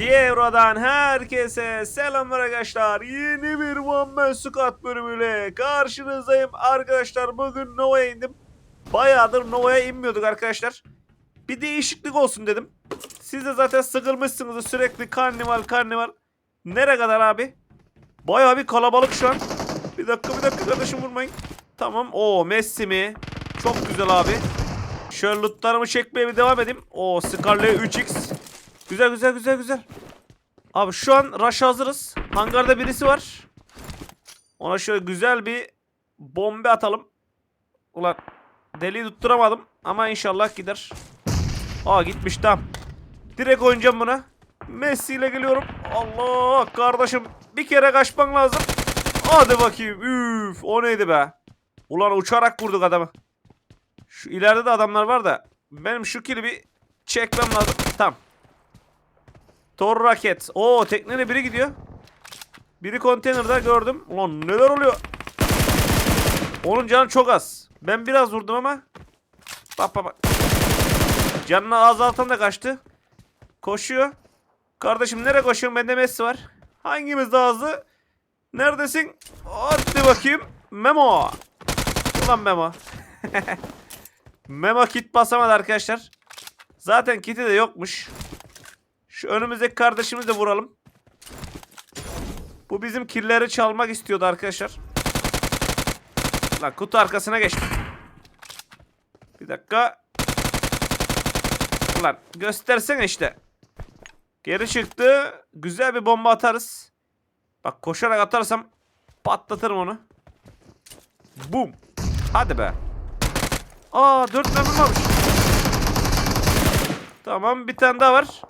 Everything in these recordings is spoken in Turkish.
Diero'dan herkese selamlar arkadaşlar. Yeni bir One Man Squad bölümüyle karşınızdayım. Arkadaşlar bugün Nova'ya indim. Bayağıdır Nova'ya inmiyorduk arkadaşlar. Bir değişiklik olsun dedim. Siz de zaten sıkılmışsınız sürekli karnival karnival. Nere kadar abi? Bayağı bir kalabalık şu an. Bir dakika bir dakika kardeşim vurmayın. Tamam. Oo Messi mi? Çok güzel abi. Şöyle lootlarımı çekmeye bir devam edeyim. O Scarlet 3x. Güzel güzel güzel güzel. Abi şu an rush hazırız. Hangarda birisi var. Ona şöyle güzel bir bombe atalım. Ulan deliği tutturamadım ama inşallah gider. Aa gitmiş tamam. Direkt oynayacağım buna. Messi ile geliyorum. Allah kardeşim bir kere kaçman lazım. Hadi bakayım. Üf o neydi be. Ulan uçarak vurduk adamı. Şu ileride de adamlar var da benim şu kili bir çekmem lazım. Tamam. Tor raket. Oo tekneyle biri gidiyor. Biri konteynerde gördüm. Ulan neler oluyor? Onun canı çok az. Ben biraz vurdum ama. Bak bak bak. Canını azaltan da kaçtı. Koşuyor. Kardeşim nereye koşuyorsun? Bende Messi var. Hangimiz daha hızlı? Neredesin? Hadi bakayım. Memo. Ulan Memo. Memo kit basamadı arkadaşlar. Zaten kiti de yokmuş. Şu önümüzdeki kardeşimizi de vuralım. Bu bizim killeri çalmak istiyordu arkadaşlar. Lan kutu arkasına geçtim. Bir dakika. Lan göstersene işte. Geri çıktı. Güzel bir bomba atarız. Bak koşarak atarsam patlatırım onu. Bum. Hadi be. Aa dört mermim varmış. Tamam bir tane daha var.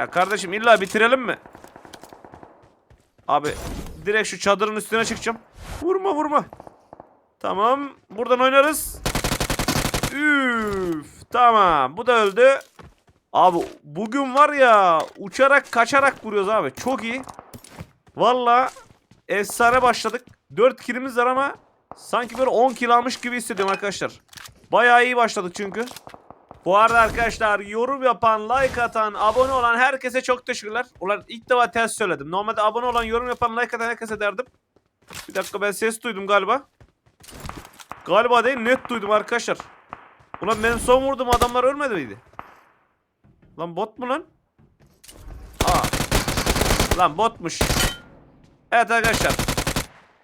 Ya kardeşim illa bitirelim mi? Abi direkt şu çadırın üstüne çıkacağım. Vurma vurma. Tamam buradan oynarız. Üf tamam bu da öldü. Abi bugün var ya uçarak kaçarak vuruyoruz abi. Çok iyi. Valla efsane başladık. 4 kilimiz var ama sanki böyle 10 kil almış gibi hissediyorum arkadaşlar. Bayağı iyi başladık çünkü. Bu arada arkadaşlar yorum yapan, like atan, abone olan herkese çok teşekkürler. Ulan ilk defa ters söyledim. Normalde abone olan, yorum yapan, like atan herkese derdim. Bir dakika ben ses duydum galiba. Galiba değil net duydum arkadaşlar. Ulan benim son vurduğum adamlar ölmedi miydi? Lan bot mu lan? Aa. Lan botmuş. Evet arkadaşlar.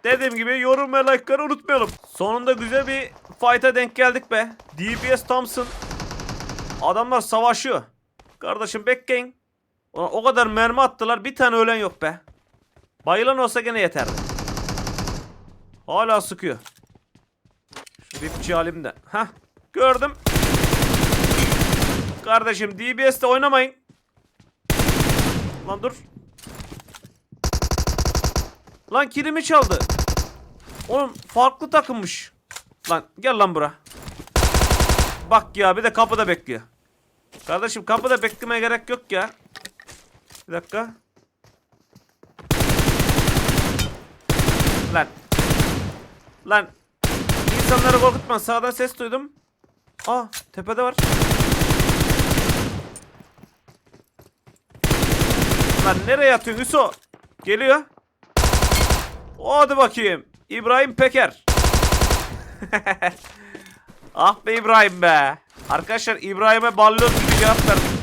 Dediğim gibi yorum ve like'ları unutmayalım. Sonunda güzel bir fight'a denk geldik be. DBS Thompson. Adamlar savaşıyor. Kardeşim bekleyin. Ulan o kadar mermi attılar bir tane ölen yok be. Bayılan olsa gene yeterdi. Hala sıkıyor. Şu ripçi halimde. Hah gördüm. Kardeşim DBS'te oynamayın. Lan dur. Lan kilimi çaldı. Oğlum farklı takımmış. Lan gel lan bura. Bak ya bir de kapıda bekliyor. Kardeşim kapıda beklemeye gerek yok ya. Bir dakika. Lan. Lan. İnsanları korkutma. Sağdan ses duydum. Aa tepede var. Lan nereye yatıyorsun Hüso? Geliyor. Hadi bakayım. İbrahim Peker. ah be İbrahim be. Arkadaşlar İbrahim'e balloz gibi cevap verdim.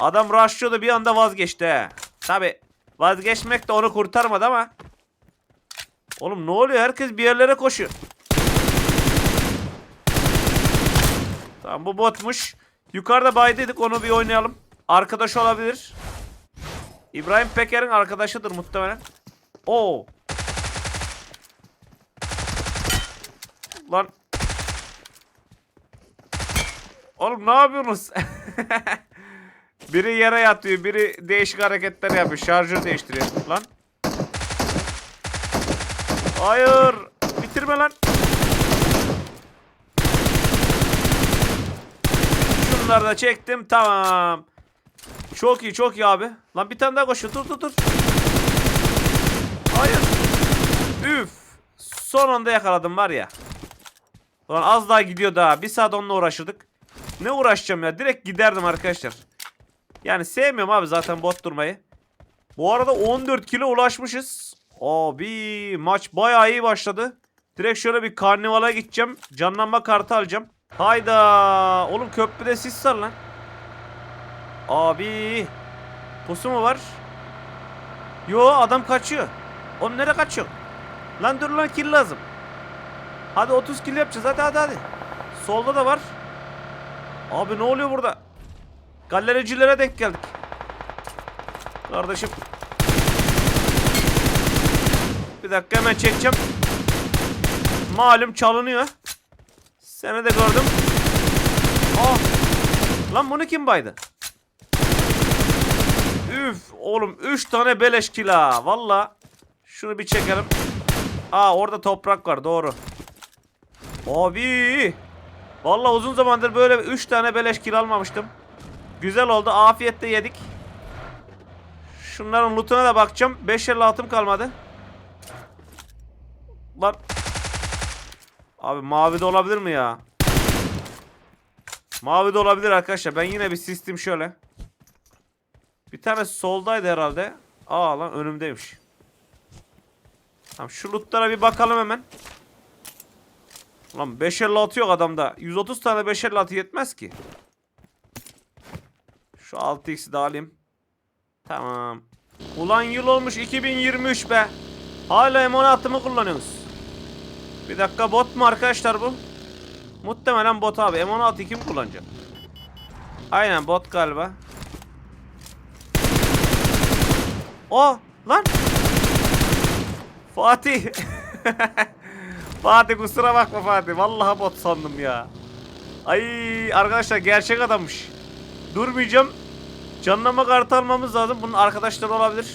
Adam rushlıyordu bir anda vazgeçti. Tabi vazgeçmek de onu kurtarmadı ama. Oğlum ne oluyor? Herkes bir yerlere koşuyor. Tamam bu botmuş. Yukarıda baydıydık onu bir oynayalım. Arkadaş olabilir. İbrahim Peker'in arkadaşıdır muhtemelen. Oo. Lan. Oğlum ne yapıyorsunuz? biri yere yatıyor, biri değişik hareketler yapıyor. Şarjör değiştiriyor. Lan. Hayır. Bitirme lan. Şunları da çektim. Tamam. Çok iyi çok iyi abi. Lan bir tane daha koşuyor. Dur dur dur. Hayır. Üf. Son anda yakaladım var ya. Ulan az daha gidiyor daha. Bir saat onunla uğraşırdık. Ne uğraşacağım ya? Direkt giderdim arkadaşlar. Yani sevmiyorum abi zaten bot durmayı. Bu arada 14 kilo ulaşmışız. Abi maç bayağı iyi başladı. Direkt şöyle bir karnivala gideceğim. Canlanma kartı alacağım. Hayda. Oğlum köprüde sis var lan. Abi. Pusu mu var? Yo adam kaçıyor. Oğlum nereye kaçıyor? Lan dur lan kill lazım. Hadi 30 kill yapacağız hadi hadi hadi. Solda da var. Abi ne oluyor burada? Galericilere denk geldik. Kardeşim. Bir dakika hemen çekeceğim. Malum çalınıyor. Seni de gördüm. Ah. Lan bunu kim baydı? Üf oğlum 3 tane beleş kila. Valla. Şunu bir çekelim. Aa orada toprak var doğru. Abi. Valla uzun zamandır böyle 3 tane beleş kil almamıştım. Güzel oldu. Afiyetle yedik. Şunların lootuna da bakacağım. 5 altım kalmadı. Lan. Abi mavi de olabilir mi ya? Mavi de olabilir arkadaşlar. Ben yine bir sistem şöyle. Bir tane soldaydı herhalde. Aa lan önümdeymiş. Tamam şu lootlara bir bakalım hemen. Ulan 556 yok adamda. 130 tane 556 yetmez ki. Şu 6x'i de alayım. Tamam. Ulan yıl olmuş 2023 be. Hala M16 mı kullanıyorsunuz? Bir dakika bot mu arkadaşlar bu? Muhtemelen bot abi. M16 kim kullanacak? Aynen bot galiba. O lan. Fatih. Fatih kusura bakma Fatih. Vallahi bot sandım ya. Ay arkadaşlar gerçek adammış. Durmayacağım. Canlama kartı almamız lazım. Bunun arkadaşları olabilir.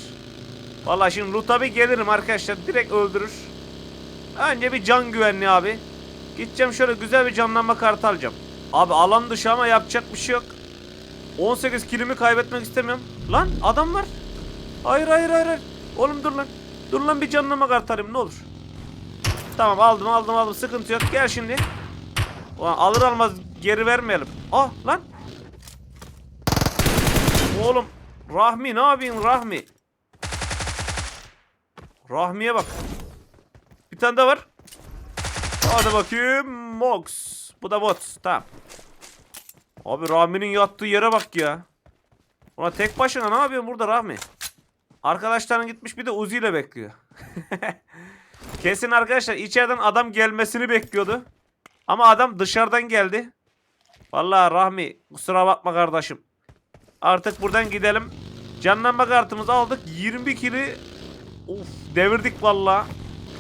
Vallahi şimdi loot'a bir gelirim arkadaşlar. Direkt öldürür. Önce bir can güvenliği abi. Gideceğim şöyle güzel bir canlanma kartı alacağım. Abi alan dışı ama yapacak bir şey yok. 18 kilimi kaybetmek istemiyorum. Lan adam var. Hayır hayır hayır. hayır. Oğlum dur lan. Dur lan bir canlanma kartı alayım ne olur. Tamam aldım aldım aldım sıkıntı yok. Gel şimdi. Ulan alır almaz geri vermeyelim. Ah lan. Oğlum Rahmi ne yapıyorsun Rahmi? Rahmi'ye bak. Bir tane daha var. Hadi bakayım. Mox. Bu da bot. Tamam. Abi Rahmi'nin yattığı yere bak ya. Ulan tek başına ne yapıyorsun burada Rahmi? Arkadaşların gitmiş bir de Uzi ile bekliyor. Kesin arkadaşlar içeriden adam gelmesini bekliyordu. Ama adam dışarıdan geldi. Vallahi Rahmi kusura bakma kardeşim. Artık buradan gidelim. Canlanma kartımızı aldık. 20 kili Uf devirdik valla.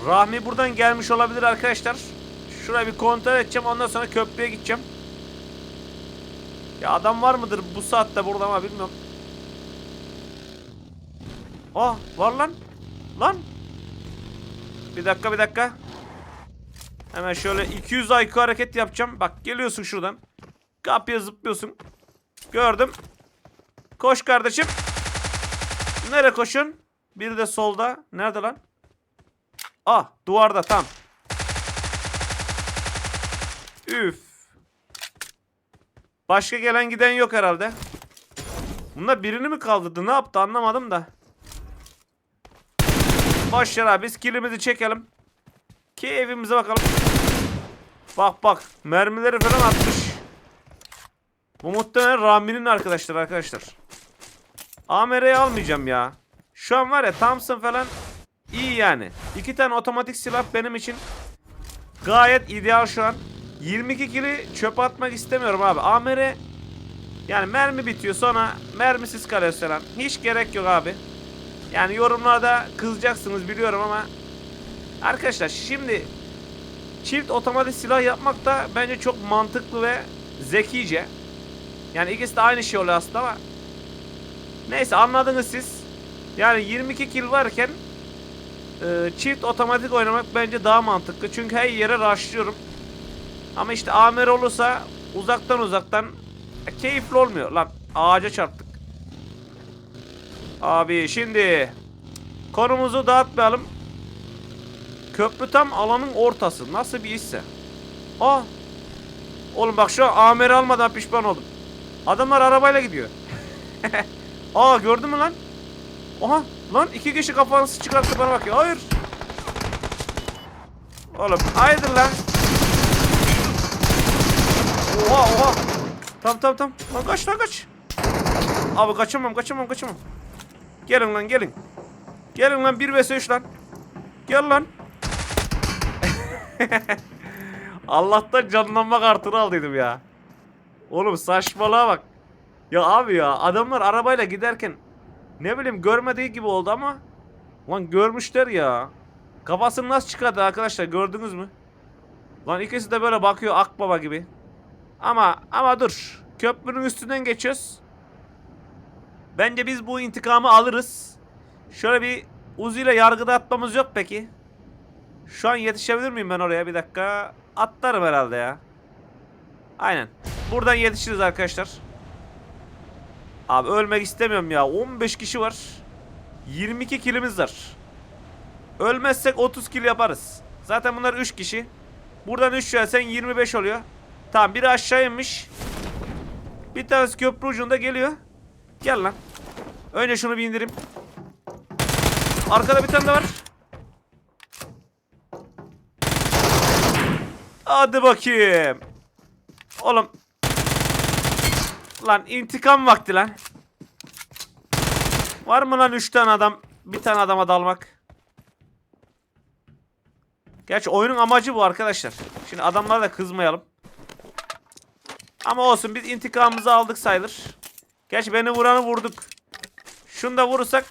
Rahmi buradan gelmiş olabilir arkadaşlar. Şurayı bir kontrol edeceğim. Ondan sonra köprüye gideceğim. Ya adam var mıdır bu saatte burada ama bilmiyorum. Ah var lan. Lan. Bir dakika bir dakika. Hemen şöyle 200 IQ hareket yapacağım. Bak geliyorsun şuradan. Kapıya zıplıyorsun. Gördüm. Koş kardeşim. Nereye koşun? Biri de solda. Nerede lan? Ah duvarda tam. Üf. Başka gelen giden yok herhalde. Bunlar birini mi kaldırdı? Ne yaptı anlamadım da. Boş abi biz kilimizi çekelim. Keyfimize bakalım. Bak bak mermileri falan atmış. Bu muhtemelen Rami'nin arkadaşlar arkadaşlar. AMR'yi almayacağım ya. Şu an var ya Thompson falan iyi yani. İki tane otomatik silah benim için gayet ideal şu an. 22 kili çöpe atmak istemiyorum abi. AMR yani mermi bitiyor sonra mermisiz kalıyor falan. Hiç gerek yok abi. Yani yorumlarda kızacaksınız biliyorum ama arkadaşlar şimdi çift otomatik silah yapmak da bence çok mantıklı ve zekice. Yani ikisi de aynı şey oluyor aslında ama neyse anladınız siz. Yani 22 kill varken e, çift otomatik oynamak bence daha mantıklı. Çünkü her yere rushlıyorum. Ama işte AMR olursa uzaktan uzaktan e, keyifli olmuyor. Lan ağaca çarptık. Abi şimdi konumuzu dağıtmayalım. Köprü tam alanın ortası. Nasıl bir işse. Aa. Oğlum bak şu an amiri almadan pişman oldum. Adamlar arabayla gidiyor. Aa gördün mü lan? Oha lan iki kişi kafanızı çıkarttı bana bakıyor. Hayır. Oğlum hayırdır lan? Oha oha. Tamam tamam tamam. Lan kaç lan kaç. Abi kaçamam kaçamam kaçamam. Gelin lan gelin. Gelin lan 1 vs 3 lan. Gel lan. Allah'tan canlanma kartını aldıydım ya. Oğlum saçmalığa bak. Ya abi ya adamlar arabayla giderken ne bileyim görmediği gibi oldu ama lan görmüşler ya. Kafasını nasıl çıkardı arkadaşlar gördünüz mü? Lan ikisi de böyle bakıyor akbaba gibi. Ama ama dur. Köprünün üstünden geçiyoruz. Bence biz bu intikamı alırız. Şöyle bir Uzi ile yargıda atmamız yok peki. Şu an yetişebilir miyim ben oraya bir dakika? Atlarım herhalde ya. Aynen. Buradan yetişiriz arkadaşlar. Abi ölmek istemiyorum ya. 15 kişi var. 22 kilimiz var. Ölmezsek 30 kill yaparız. Zaten bunlar 3 kişi. Buradan 3 versen 25 oluyor. Tamam biri aşağı inmiş. Bir tanesi köprü ucunda geliyor. Gel lan. Önce şunu bir indireyim. Arkada bir tane de var. Hadi bakayım. Oğlum. Lan intikam vakti lan. Var mı lan 3 tane adam bir tane adama dalmak? Gerçi oyunun amacı bu arkadaşlar. Şimdi adamlara da kızmayalım. Ama olsun biz intikamımızı aldık sayılır. Gerçi beni vuranı vurduk. Şunu da vurursak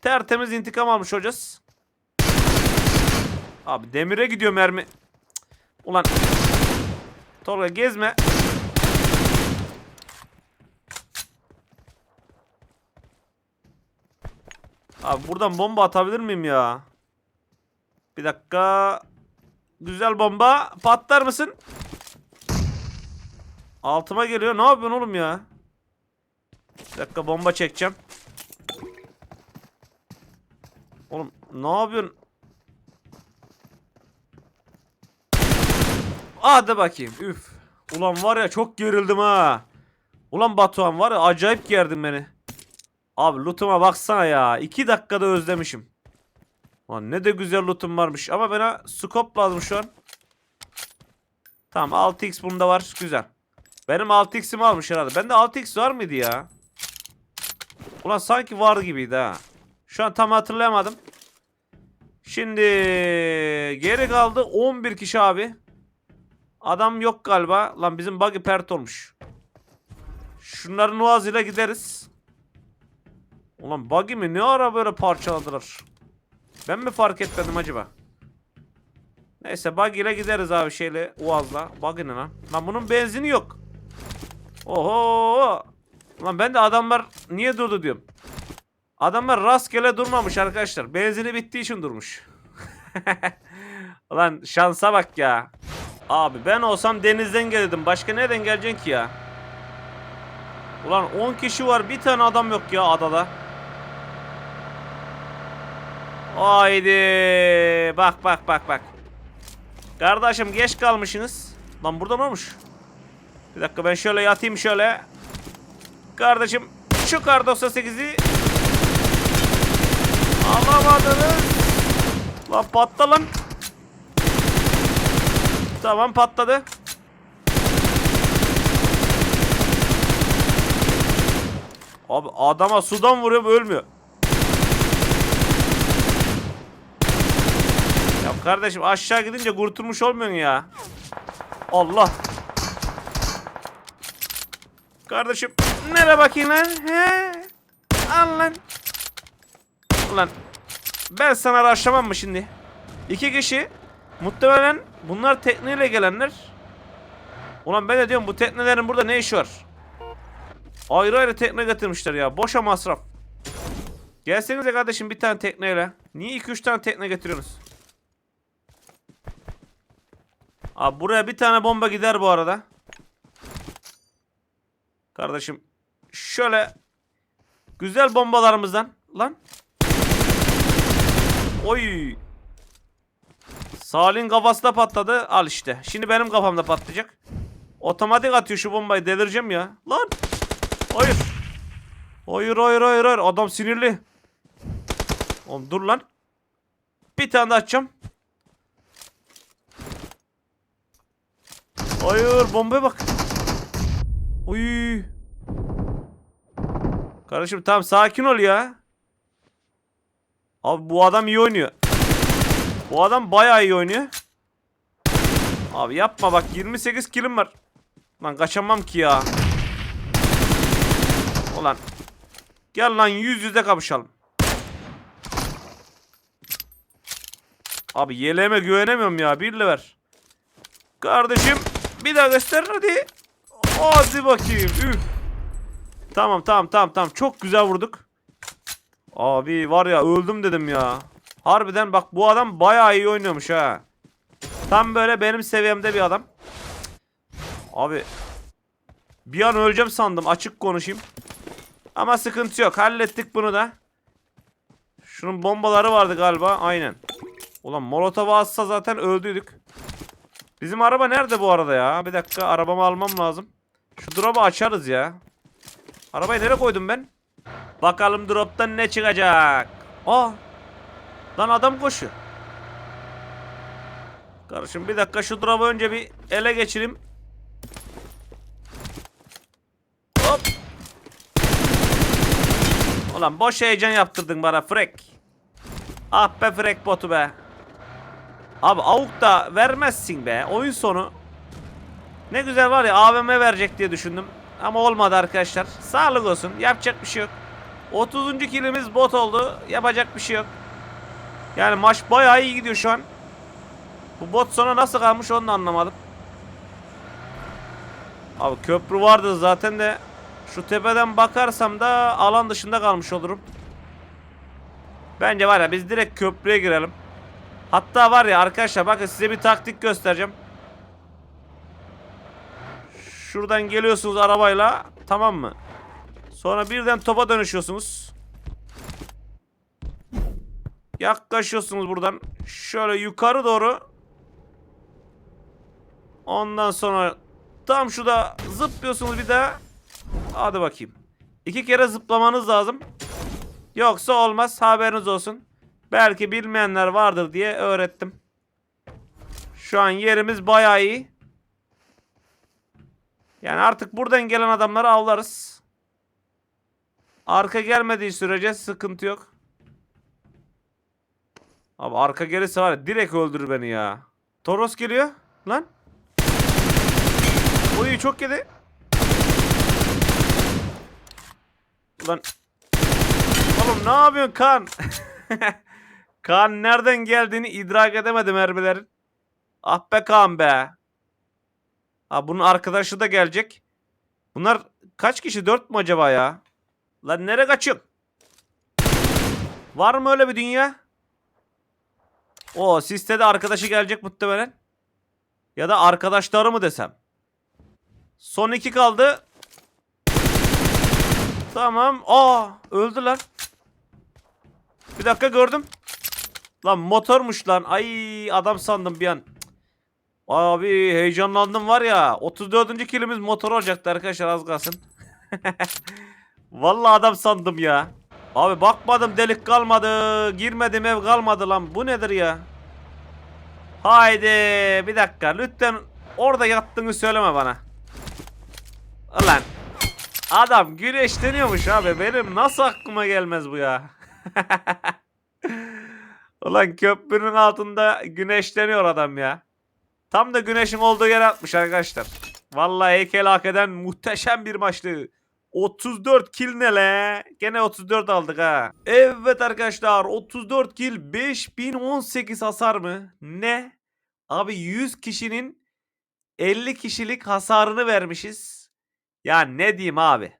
tertemiz intikam almış olacağız. Abi demire gidiyor mermi. Ulan Tolga gezme. Abi buradan bomba atabilir miyim ya? Bir dakika. Güzel bomba. Patlar mısın? Altıma geliyor. Ne yapıyorsun oğlum ya? Bir dakika bomba çekeceğim. Oğlum ne yapıyorsun? Hadi bakayım. Üf. Ulan var ya çok gerildim ha. Ulan Batuhan var ya acayip gerdin beni. Abi lootuma baksana ya. 2 dakikada özlemişim. Lan ne de güzel lootum varmış. Ama bana scope lazım şu an. Tamam 6x bunda var. Güzel. Benim 6x'imi almış herhalde. Bende 6x var mıydı ya? Ulan sanki var gibiydi ha. Şu an tam hatırlayamadım. Şimdi geri kaldı 11 kişi abi. Adam yok galiba. Lan bizim buggy pert olmuş. Şunların nuazıyla gideriz. Ulan buggy mi? Ne ara böyle parçaladılar? Ben mi fark etmedim acaba? Neyse buggy ile gideriz abi şeyle Uaz'la. Buggy ne lan? Lan bunun benzini yok. Oho. Lan ben de adamlar niye durdu diyorum. Adamlar rastgele durmamış arkadaşlar. Benzini bittiği için durmuş. Ulan şansa bak ya. Abi ben olsam denizden gelirdim. Başka nereden geleceksin ki ya? Ulan 10 kişi var. Bir tane adam yok ya adada. Haydi. Bak bak bak bak. Kardeşim geç kalmışsınız. Lan burada ne olmuş? Bir dakika ben şöyle yatayım şöyle. Kardeşim şu kar 98'i alamadınız. Lan patla lan. Tamam patladı. Abi adama sudan vuruyor ölmüyor. Ya kardeşim aşağı gidince kurtulmuş olmuyorsun ya. Allah. Kardeşim nere bakayım lan? He? Al lan. Ulan ben sana raşlamam mı şimdi? İki kişi muhtemelen bunlar tekneyle gelenler. Ulan ben de diyorum bu teknelerin burada ne işi var? Ayrı ayrı tekne getirmişler ya. Boşa masraf. Gelsenize kardeşim bir tane tekneyle. Niye 2-3 tane tekne getiriyorsunuz? Abi buraya bir tane bomba gider bu arada. Kardeşim şöyle güzel bombalarımızdan lan. Oy. Salih'in kafasında patladı. Al işte. Şimdi benim kafamda patlayacak. Otomatik atıyor şu bombayı. Delireceğim ya. Lan. Hayır. Hayır hayır hayır hayır. Adam sinirli. Oğlum dur lan. Bir tane daha atacağım. Hayır bombaya bak. Uy. Kardeşim tamam sakin ol ya. Abi bu adam iyi oynuyor. Bu adam bayağı iyi oynuyor. Abi yapma bak 28 kilim var. Lan kaçamam ki ya. Ulan. Gel lan yüz yüze kapışalım. Abi yeleğime güvenemiyorum ya. Bir ver. Kardeşim bir daha göster hadi. Hadi bakayım. Üf. Tamam tamam tamam tamam. Çok güzel vurduk. Abi var ya öldüm dedim ya. Harbiden bak bu adam bayağı iyi oynuyormuş ha. Tam böyle benim seviyemde bir adam. Abi bir an öleceğim sandım açık konuşayım. Ama sıkıntı yok hallettik bunu da. Şunun bombaları vardı galiba aynen. Ulan molotof atsa zaten öldüydük. Bizim araba nerede bu arada ya? Bir dakika arabamı almam lazım. Şu drop'u açarız ya. Arabayı nereye koydum ben? Bakalım drop'tan ne çıkacak. Aa. Lan adam koşuyor. Kardeşim bir dakika şu drop'u önce bir ele geçireyim. Hop. Ulan boş heyecan yaptırdın bana Frek. Ah be Frek botu be. Abi avuk da vermezsin be. Oyun sonu. Ne güzel var ya AVM verecek diye düşündüm. Ama olmadı arkadaşlar. Sağlık olsun. Yapacak bir şey yok. 30. kilimiz bot oldu. Yapacak bir şey yok. Yani maç bayağı iyi gidiyor şu an. Bu bot sonra nasıl kalmış onu da anlamadım. Abi köprü vardı zaten de şu tepeden bakarsam da alan dışında kalmış olurum. Bence var ya biz direkt köprüye girelim. Hatta var ya arkadaşlar bakın size bir taktik göstereceğim. Şuradan geliyorsunuz arabayla tamam mı? Sonra birden topa dönüşüyorsunuz. Yaklaşıyorsunuz buradan. Şöyle yukarı doğru. Ondan sonra tam şurada zıplıyorsunuz bir daha. Hadi bakayım. İki kere zıplamanız lazım. Yoksa olmaz haberiniz olsun. Belki bilmeyenler vardır diye öğrettim. Şu an yerimiz bayağı iyi. Yani artık buradan gelen adamları avlarız. Arka gelmediği sürece sıkıntı yok. Abi arka gelirse var ya direkt öldürür beni ya. Toros geliyor. Lan. Oy çok yedi. Lan. Oğlum ne yapıyorsun kan? kan nereden geldiğini idrak edemedim mermilerin. Ah be kan be. Ha bunun arkadaşı da gelecek. Bunlar kaç kişi? Dört mü acaba ya? Lan nereye kaçıyorsun? Var mı öyle bir dünya? O siste de arkadaşı gelecek muhtemelen. Ya da arkadaşları mı desem. Son iki kaldı. Tamam. Aa öldüler. Bir dakika gördüm. Lan motormuş lan. Ay adam sandım bir an. Abi heyecanlandım var ya. 34. kilimiz motor olacaktı arkadaşlar az kalsın. Vallahi adam sandım ya. Abi bakmadım delik kalmadı. Girmedim ev kalmadı lan. Bu nedir ya? Haydi bir dakika lütfen orada yattığını söyleme bana. Ulan adam güneşleniyormuş abi. Benim nasıl aklıma gelmez bu ya? Ulan köprünün altında güneşleniyor adam ya. Tam da güneşin olduğu yere atmış arkadaşlar. Vallahi heykel hak eden muhteşem bir maçtı. 34 kill ne le? Gene 34 aldık ha. Evet arkadaşlar 34 kill 5018 hasar mı? Ne? Abi 100 kişinin 50 kişilik hasarını vermişiz. Ya ne diyeyim abi.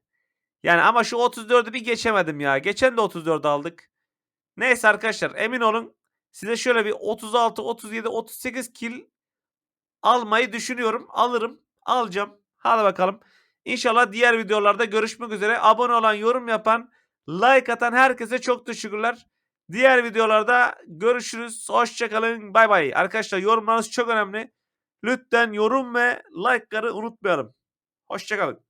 Yani ama şu 34'ü bir geçemedim ya. Geçen de 34 aldık. Neyse arkadaşlar emin olun size şöyle bir 36, 37, 38 kill almayı düşünüyorum. Alırım. Alacağım. Hadi bakalım. İnşallah diğer videolarda görüşmek üzere. Abone olan, yorum yapan, like atan herkese çok teşekkürler. Diğer videolarda görüşürüz. Hoşçakalın. Bay bay. Arkadaşlar yorumlarınız çok önemli. Lütfen yorum ve like'ları unutmayalım. Hoşçakalın.